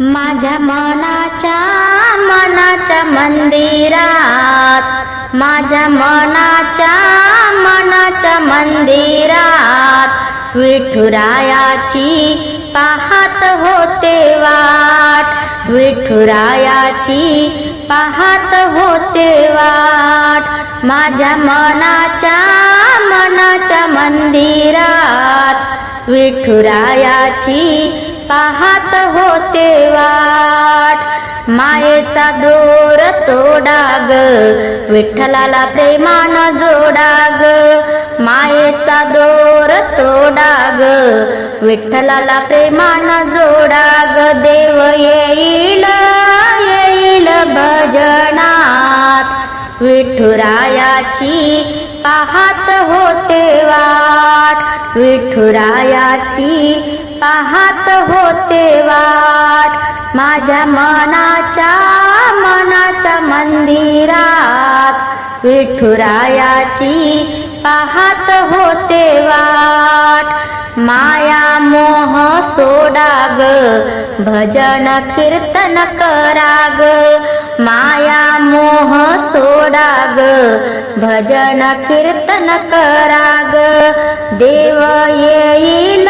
माझ्या मनाच्या मनाच्या मंदिरात. माझ्या मनाच्या मनाच्या मंदिरात. विठुरायाची पाहत होते वाट. विठुरायाची पाहत होते वाट. माझ्या मनाच्या मनाच्या मंदिरात. विठुरायाची पाहत होते वाट. मायेचा दोर चोडाग विठ्ठलाला प्रेमान जोडाग मायेचा दोर तोडाग विठ्ठलाला प्रेमान जोडाग देव येईल येईल भजनात. विठुरायाची पाहत होते वाट. विठुरायाची पाहत होते वाट. माझ्या मनाच्या मनाच्या मंदिरात विठुरायाची पाहत होते वाट. माया मोह सोडाग भजन कीर्तन कराग. माया मोह सोडाग भजन कीर्तन कराग. देव येईल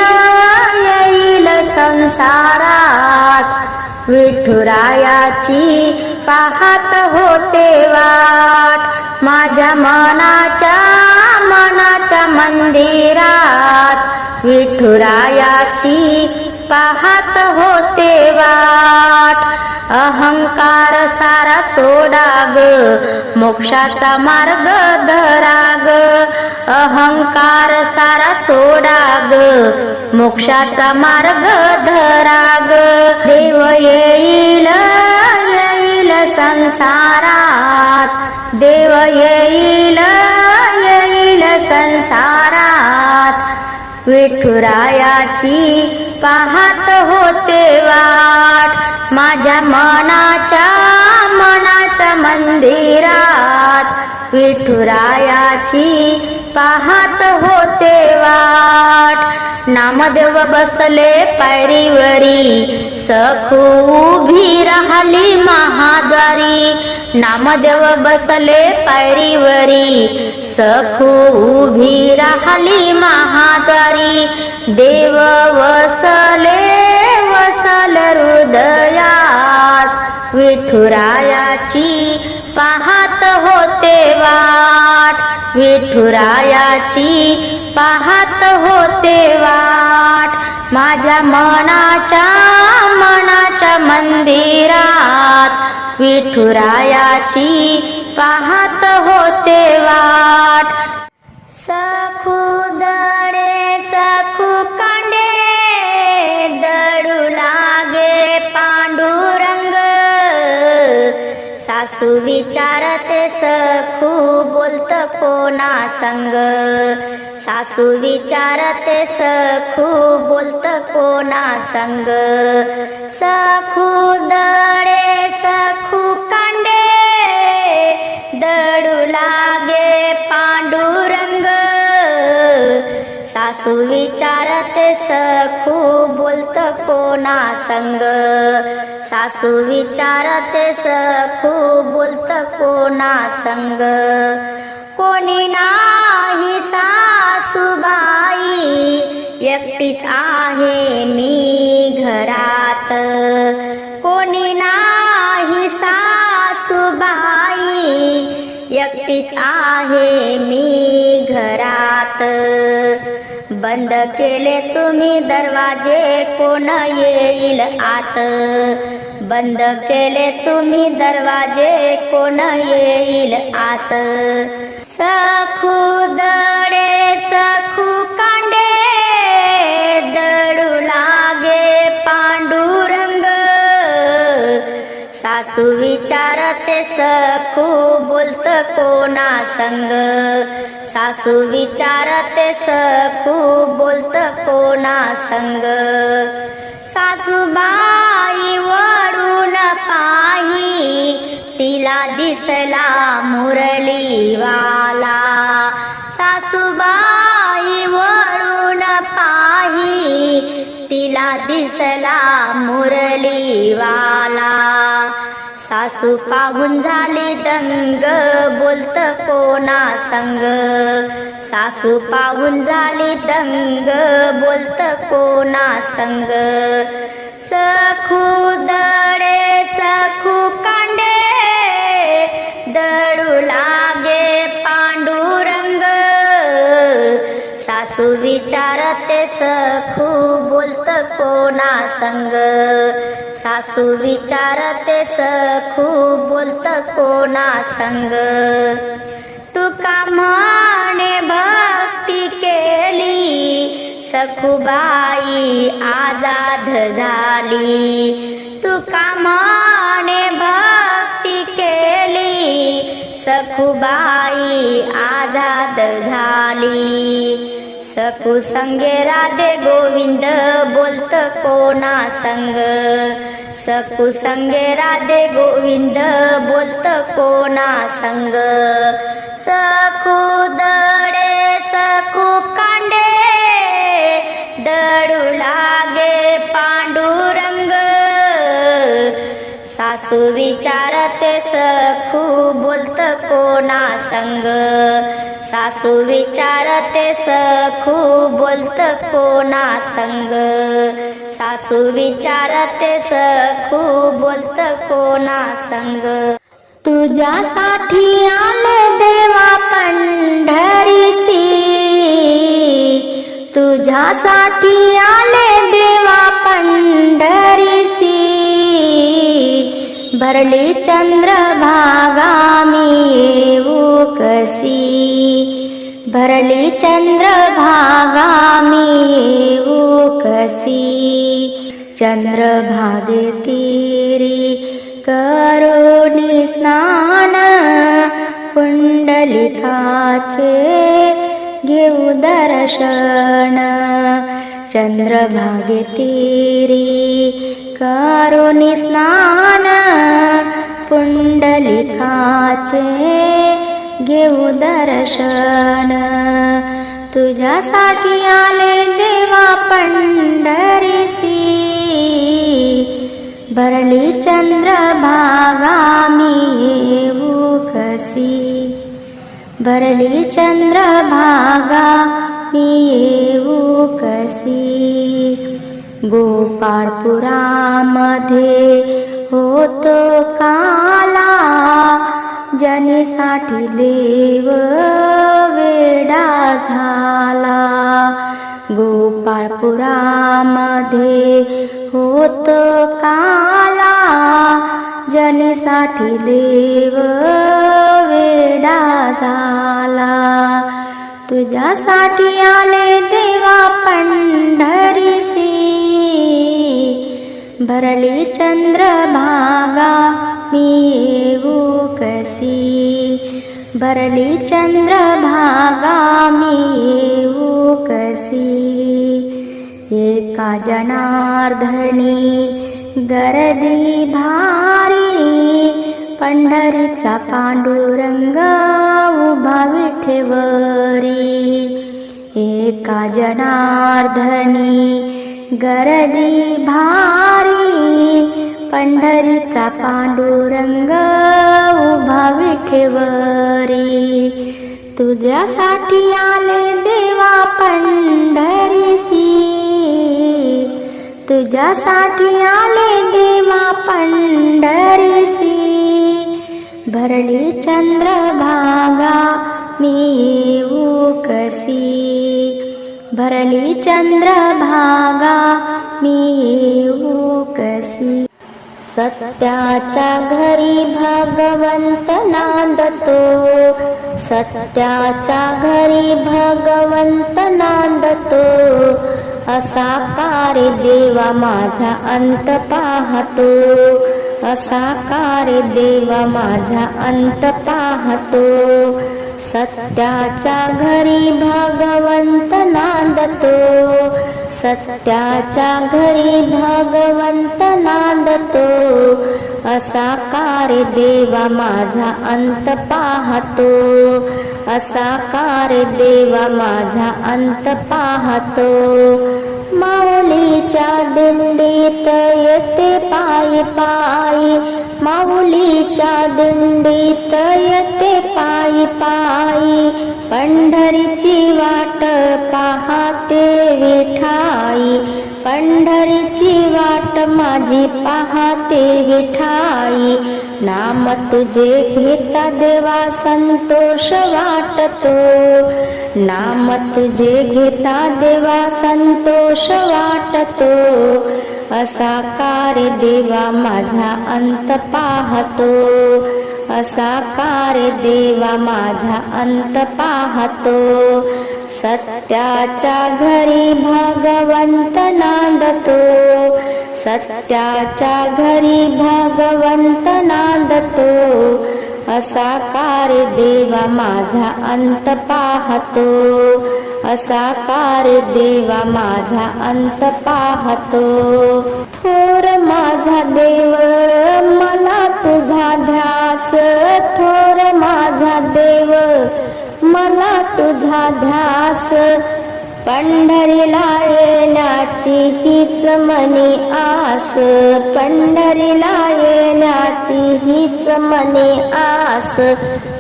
संसारात विठुरायाची पाहत होते वाट. माझ्या मनाच्या मनाच्या मंदिरात विठुरायाची पाहत होते वाट. अहंकार सारा सोडाग मोक्षाचा मार्ग धराग. अहंकार सारा सोडाग मोक्षाचा मार्ग धराग. देव येईल येईल संसारात. देव येईल येईल संसार विठुरायाची पाहत होते वाट. माझ्या मनाच्या मनाच्या मंदिरात विठुरायाची पाहत होते वाट. नामदेव बसले पायरीवरी सखू उभी महाद्वारी. नामदेव बसले पायरीवरी सखो उभी राहली महातारी देव वसले वसल हृदयात. विठुरायाची पाहत होते वाट. विठुरायाची पाहत होते वाट. माझ्या मनाच्या मनाच्या मंदिरात विठुरायाची पाहत होते वाट. सखू सासू विचारते सखू बोलत कोणा संग? सासू विचारते सखू बोलत कोणा संग? सखू दडे सखू कांडे दडू लागे पांडुरंग. सासू विचारते सखू बोलत कोणा संग? सासू विचारते सखू बोलत कोणा संग? कोणी नाही सासूबाई एकटीच आहे मी घरात. कोणी नाही सासूबाई एकटीच आहे मी घरात. बंद केले तुम्ही दरवाजे कोण येईल आत? बंद केले तुम्ही दरवाजे कोण येईल आत? सखू दडे सखू कांडे दडू लागे पांडुरंग. सासू विचारते सखू बोलत कोणा संग? सासू विचारते सखू बोलत कोणा संग? सासूबाई वळून पाही तिला दिसला मुरलीवाला. सासूबाई वळून पाही तिला दिसला मुरलीवाला. सासू पाहून झाली दंग बोलत कोणा संग. सासू पाहून झाली दंग बोलत कोणा संग. सखू दडे सखू कांडे दडू लागे पांडुरंग. सासू विचारते सखू बोलत कोणा संग. सासू विचारते सखू बोलत कोणा संग? तुका म्हणे भक्ती केली सखूबाई आजाद झाली. तुका म्हणे भक्ती केली सखूबाई आजाद झाली. सकू संगे राधे गोविंद बोलत कोणा संग? सकू संगे राधे गोविंद बोलत कोणा संग? सखू दडे सखू कांडे दडू लागे पांडुरंग. सासू विचारते सखू बोलत कोणा संग? सासू विचारते सखू बोलत कोणा संग? सासू विचारते सखू बोलत कोणा संग? तुझ्यासाठी आले देवा पंढरीसी तुझ्यासाठी आले देवा पंढरीसी भरलि चन्द्र भागा मे ऊकसि भरलि चन्द्र भागा मे ऊकी चन्द्रभागेतिरि करुणि स्नान पुण्डलिकाशन चन्द्रभागे तीरी स्नान तुझ्यासाठी आले देवा पंढरीसी भरली चंद्रभागा मी येऊ कसी। भरली चंद्रभागा मी येऊ कसी गोपाळपुरामध्ये होतो काला जनीसाठी देव वेडा झाला. गोपाळपुरामध्ये होत काला जनीसाठी देव वेडा झाला. तुझ्यासाठी आले देवा पंढरीसी भरलीचन्द्रभागा चन्द्रभाी कसी। भरली एका कसी। ए जनार् धनी गर्दि भारी पण्ढरि पाण्डुरङ्गठवीका जनार् ध गर्दी भारी पंढरीचा पांडुरंग उभा विठेवरी. तुझ्यासाठी आले देवा पंढरीसी. तुझ्यासाठी आले देवा पंढरीसी. भरली चंद्रभागा मी येऊ कसी भरली चंद्रभागा मी येऊ कसी सत्याच्या घरी भगवंत नांदतो. सत्याच्या घरी भगवंत नांदतो. असा कार्य देवा माझा अंत पाहतो. असा कार्य देवा माझा अंत पाहतो. सत्याच्या घरी भगवंत नांदतो. सत्याच्या घरी भगवंत नांदतो. असा कार्य देवा माझा अंत पाहतो. असा कार्य देवा माझा अंत पाहतो. माऊलीच्या दिंडीत येते पायी पायी। माऊलीच्या दिंडीत येते पायी। पंढरीची वाट पाहते विठाई। पंढरीची वाट माझी पाहते विठाई। नाम तुझे घेता देवा संतोष वाटतो नाम तुझे घेता देवा संतोष वाटतो असा कार्य देवा माझा अंत पाहतो असा कार्य देवा माझा अंत पाहतो. सत्याच्या घरी भगवंत नांदतो सत्याच्या घरी भगवंत नांदतो असा कार देवा माझा अंत पाहतो. असा कार देवा माझा अंत पाहतो. थोर माझा देव मला तुझा ध्यास. थोर माझा देव मला तुझा ध्यास. पंढरीला येण्याची हीच मनी आस. पंढरीला येण्याची हीच मनी आस.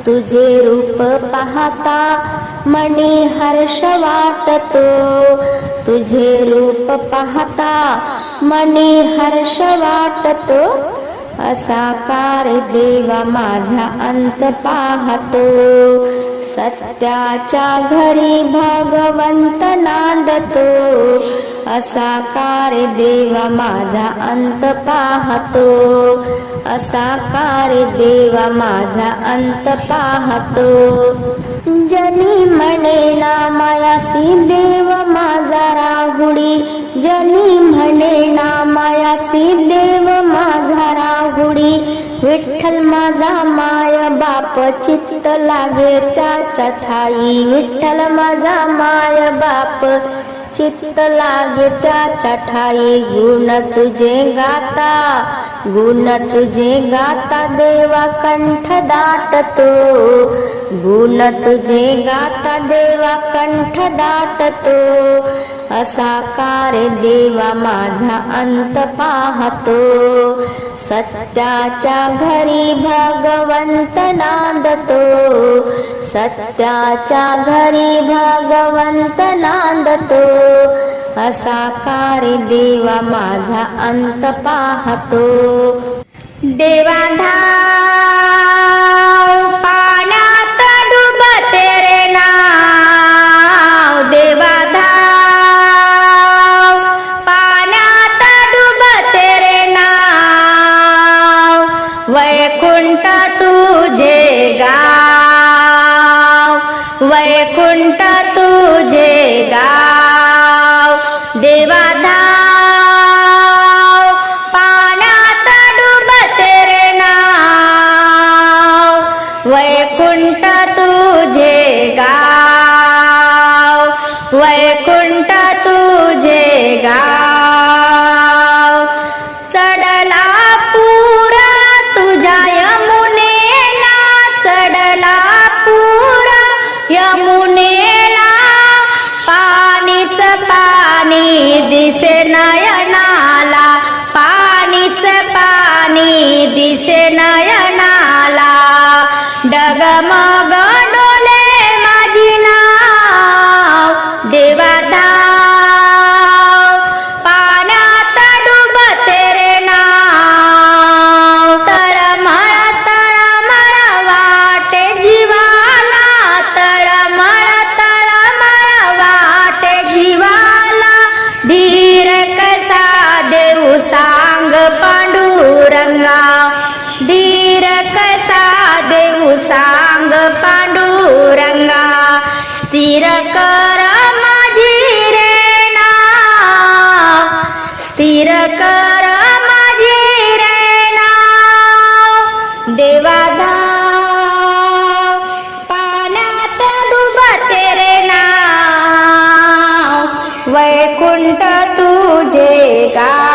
तुझे रूप पाहता मणी हर्ष वाटतो. तुझे रूप पाहता मणी हर्ष वाटतो. असा कार देवा माझा अंत पाहतो. सत्याच्या घरी भगवंत नांदतो. असा कार्य देवा माझा अंत पाहतो. असा कार्य देवा माझा अंत पाहतो. जनी म्हणे ना मायासी देव माझा राहुडी. जनी म्हणे ना मायासी देव माझा राहुडी. विठ्ठल माझा माय बाप चित्त लागे त्याच्या ठाई. विठ्ठल माझा माय बाप चित्त लागे त्याच्या ठाई. गुण तुझे गाता गुण तुझे गाता देवा कंठ दाटतो. गुण तुझे गाता देवा कंठ दाटतो. असा देवा माझा अंत पाहतो. सत्याच्या घरी भगवंत नांदतो. सत्याच्या घरी भगवंत नांदतो. असा देवा माझा अंत पाहतो. देवा धाव. तुझे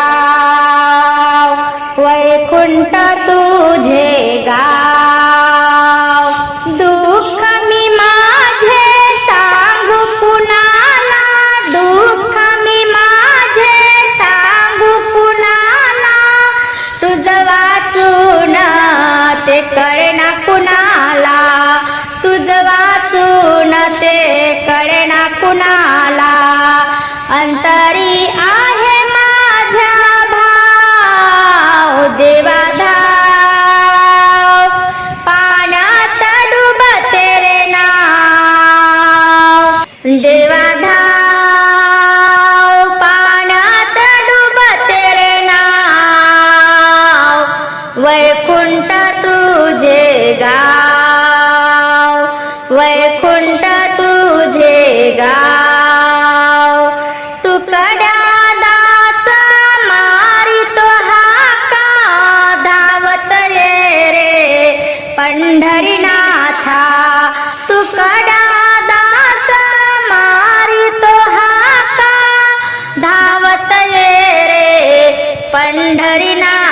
पंढरीनाथा हा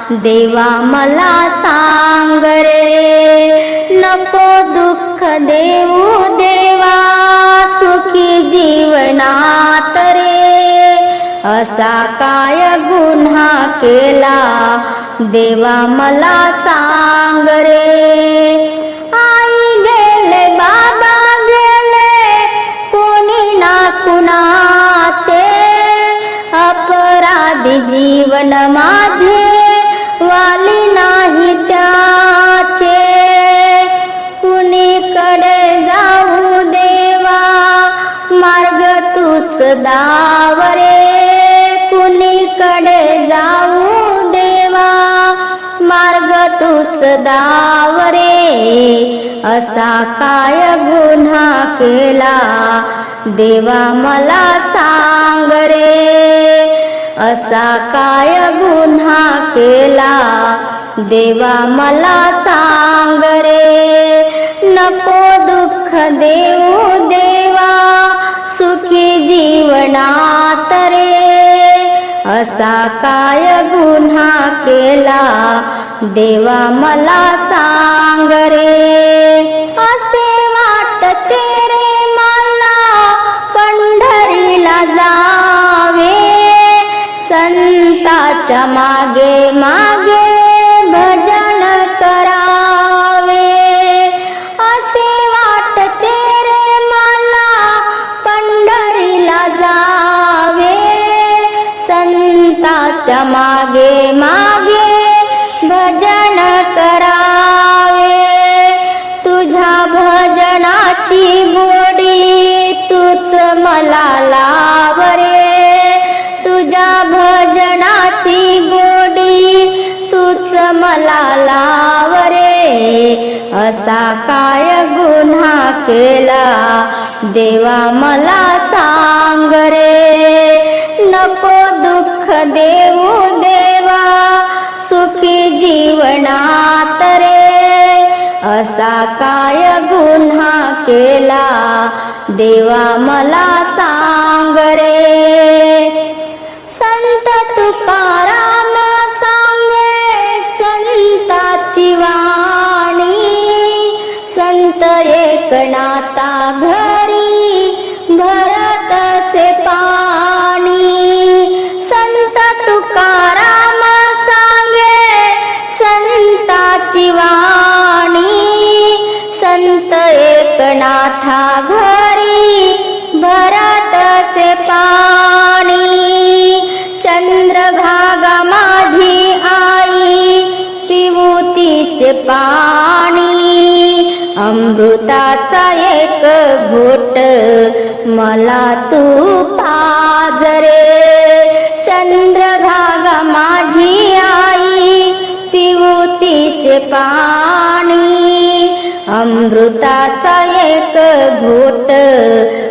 देवा मला सांग रे. नको दुःख देऊ देवा सुखी जीवनात रे. असा काय गुन्हा केला? देवा मला सांग रे. आई गेले बाबा गेले कोणी ना कुणाचे. अपराधी जीवन माझे तूच दावरे कुणीकडे जाऊ देवा? मार्ग तूच दावरे. असा काय गुन्हा केला? देवा मला सांग रे. असा काय गुन्हा केला? देवा मला सांग रे. नको दुःख देऊ देवा. सुखी जीवनात रे असा काय गुन्हा केला? देवा मला सांग रे. असे वाटते रे मला पंढरीला जावे. संताच्या मागे मा संताच्या मागे मागे भजन करावे. तुझ्या भजनाची गोडी तूच मला लाव रे तुझ्या भजनाची गोडी तूच मला लाव रे असा काय गुन्हा केला देवा मला सांग रे. नको सुख देऊ देवा सुखी जीवनात रे. असा काय गुन्हा केला? देवा मला सांग रे. संत तुकार पाणी. चंद्रभागा माझी आई पाणी. अमृताचा एक घोट मला तू पाजरे चंद्रभागा माझी आई पिवतीचे पाणी. अमृताचा एक घोट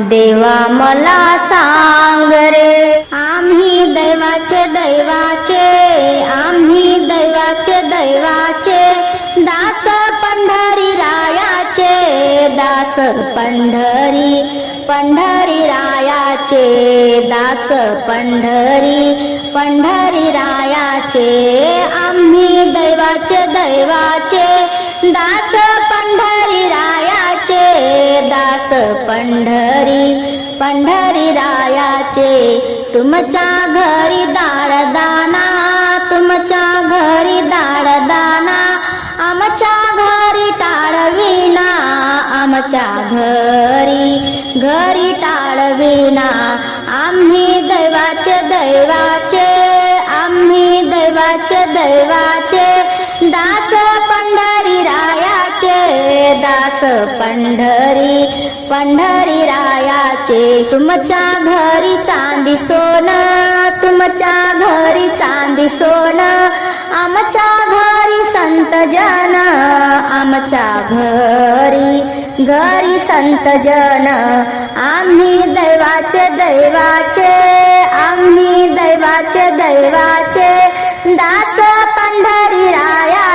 देवा मला सांग रे. आम्ही दैवाचे दैवाचे. आम्ही दैवाचे दैवाचे. दास पंढरी रायाचे. दास पंढरी पंढरी रायाचे. दास पंढरी पंढरी रायाचे. आम्ही दैवाचे दैवाचे. दास पंढरी दास पंढरी पंढरी रायाचे तुमच्या घरी दाना तुमच्या घरी दाना आमच्या घरी टाळविना आमच्या घरी घरी टाळविना आम्ही दैवाचे दैवाचे आम्ही दैवाचे दैवाचे दास पंढरी राया दास पंढरी पंढरी रायाचे तुमच्या घरी चांदी सोना तुमच्या घरी चांदी सोना आमच्या घरी संत जन आमच्या घरी घरी संत जन आम्ही दैवाचे दैवाचे आम्ही दैवाचे दैवाचे दास पंढरी राया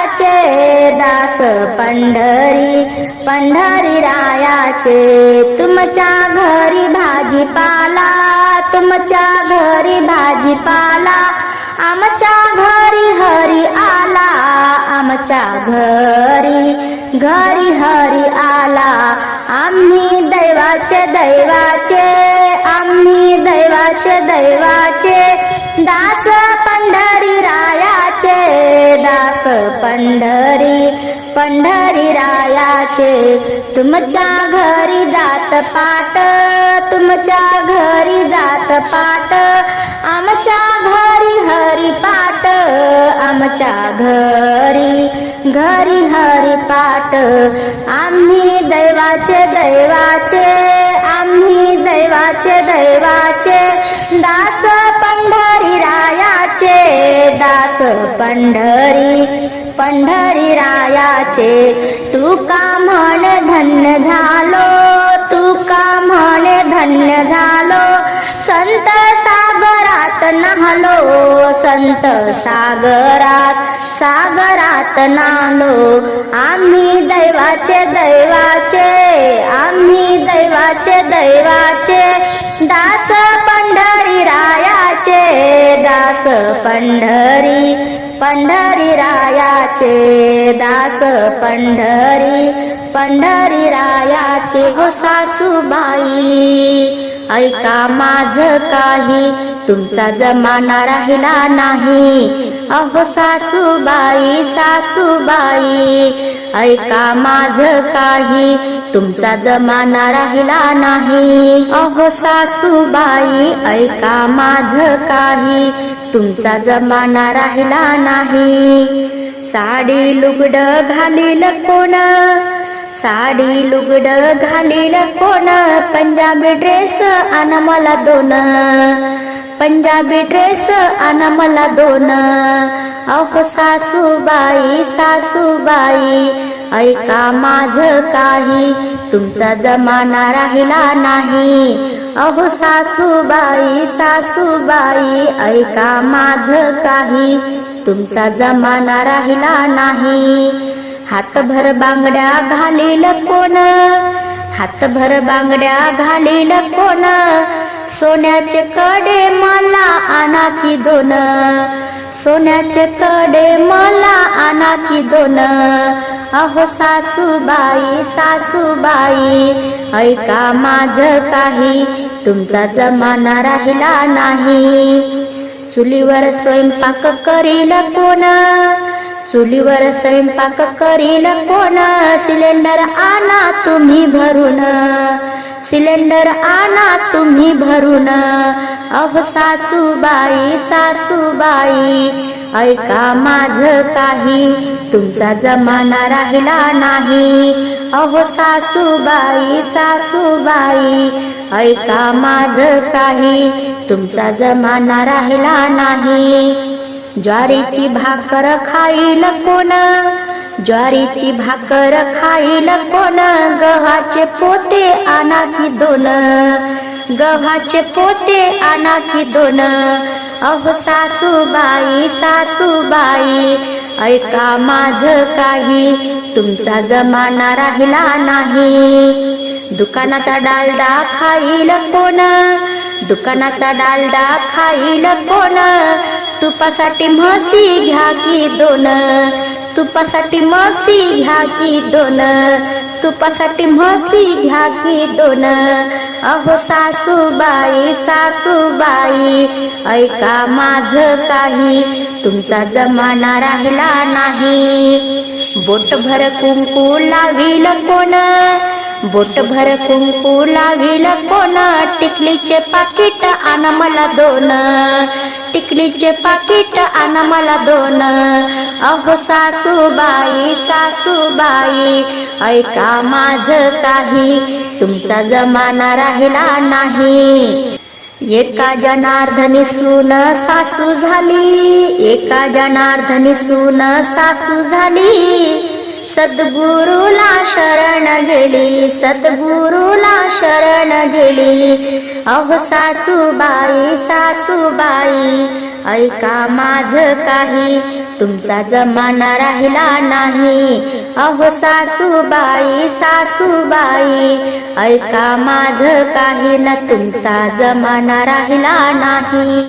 दास पंढरी पंढरी रायाचे तुमच्या घरी भाजीपाला तुमच्या घरी भाजीपाला आमच्या घरी हरी आला आमच्या घरी घरी हरी आला. आम्ही दैवाचे दैवाचे आम्ही दैवाचे दैवाचे. दास पंढरी रायाचे दास पंढरी पंढरी रायाचे. तुमच्या घरी जात पाट तुमच्या घरी जात पाट. आमच्या घरी हरी पाट आमच्या घरी घरी हरी पाट. आम्ही दैवाचे दैवाचे आम्ही दैवाचे दैवाचे. दास पंढरी रायाचे दास पंढरी पंढरी रायाचे तू का म्हण धन्य झालो? तू का म्हणे धन्य झालो? संत सागरात नाहलो संत सागरात सागरात नालो. आम्ही दैवाचे दैवाचे आम्ही दैवाचे दैवाचे. दास पंढरी राया रायाचे दास पंढरी पंढरी रायाचे दास पंढरी पंढरी रायाचे हो सासूबाई. ऐका माझ काही तुमचा जमाना राहिला नाही. अहो सासूबाई सासूबाई ऐका माझ काही. तुमचा जमाना राहिला नाही. अहो सासूबाई ऐका माझ काही. तुमचा जमाना राहिला नाही. साडी लुगड घालील कोण? साडी लुगड घालील कोण? पंजाबी ड्रेस आण मला दोन. पंजाबी ड्रेस आण मला दोन. अहो सासूबाई सासूबाई ऐका माझ काही. तुमचा जमाना राहिला नाही. अहो सासूबाई सासूबाई ऐका माझ काही. तुमचा जमाना राहिला नाही. हातभर बांगड्या घालील कोण? हातभर बांगड्या घालील कोण? सोन्याचे कडे मला आणा की दोन. सोन्याचे कडे मला आणा की दोन. अहो सासूबाई सासूबाई ऐका माझं काही. तुमचा जमाना राहिला नाही. चुलीवर स्वयंपाक करील कोण? चुलीवर स्वयंपाक करील कोण? सिलेंडर आणा तुम्ही भरून. सिलेंडर आणा तुम्ही भरून. अहो सासूबाई सासूबाई ऐका माझ काही. तुमचा जमाना राहिला नाही. अहो सासूबाई सासूबाई ऐका माझ काही. तुमचा जमाना राहिला नाही. ज्वारीची भाकर खाईल कोण? ज्वारीची भाकर खाईल कोण? गव्हाचे पोते आणा की दोन. गव्हाचे पोते आणा की दोन. अहो सासूबाई सासूबाई ऐका माझ काही. तुमचा जमाना राहिला नाही. दुकानाचा डालडा खाईल कोण? दुकानाचा डालडा खाईल कोण? तुपासाठी म्हशी घ्या की दोन. तुपासाठी म्हशी घ्या की दोन. तुपासाठी म्हशी घ्या की दोन. अहो सासूबाई सासूबाई ऐका माझ काही. तुमचा जमाना राहिला नाही. बोटभर कुंकू लावील कोण? बोटभर कुंकू लावील कोण? टिकलीचे पाकिट आण मला दोन. टिकलीचे पाकिट आण मला दोन. अहो सासूबाई सासूबाई ऐका माझ काही. तुमचा जमाना राहिला नाही. एका जनार्दनी सून सासू झाली. एका जनार्दनी सून सासू झाली. सद्गुरुला शरण गेली सद्गुरुला शरण गेली अहो सासूबाई सासूबाई ऐका माझ काही. तुमचा जमाना राहिला नाही. अहो सासूबाई सासूबाई ऐका माझ काही. ना तुमचा जमाना राहिला नाही.